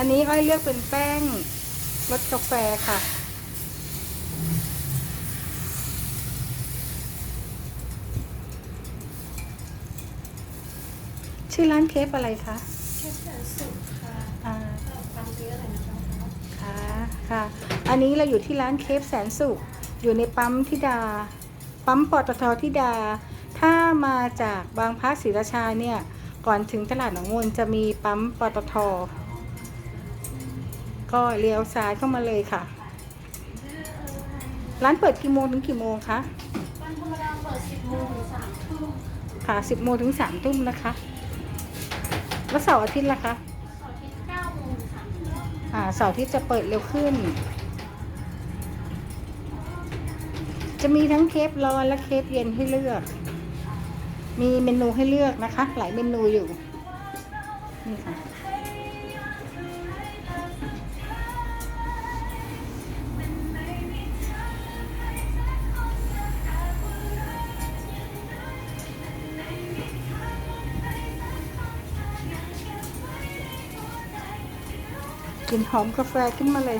อันนี้อ้อยเลือกเป็นแป้งรสกาแฟค่ะ ชื่อร้านเคฟอะไรคะแค่แสนสุดค่ะอ่าฟังเยอะเลยนะคะค่ะค่ะ อันนี้เราอยู่ที่ร้านเคฟแสนสุข อยู่ในปั๊มทิดา ปั๊มปตททิดา ถ้ามาจากบางพระศรีราชาเนี่ย ก่อนถึงตลาดหนองมนจะมีปั๊มปตท ก็เลี้ยวซ้ายเข้ามาเลยค่ะ ร้านเปิดกี่โมงถึงกี่โมงคะวันธรรมดาเปิด10โมงถึง3ทุ่มค่ะ10โมงถึง3ทุ่มนะคะ แล้วเสาร์อาทิตย์ล่ะคะเสาร์อาทิตย์9โมงถึง3ทุ่มอ่าเสาร์อาที่จะเปิดเร็วขึ้น จะมีทั้งเคฟร้อนและเคฟเย็นให้เลือก มีเมนูให้เลือกนะคะ หลายเมนูอยู่นี่ค่ะ กลิ่นหอมกาแฟขึ้นมาเลย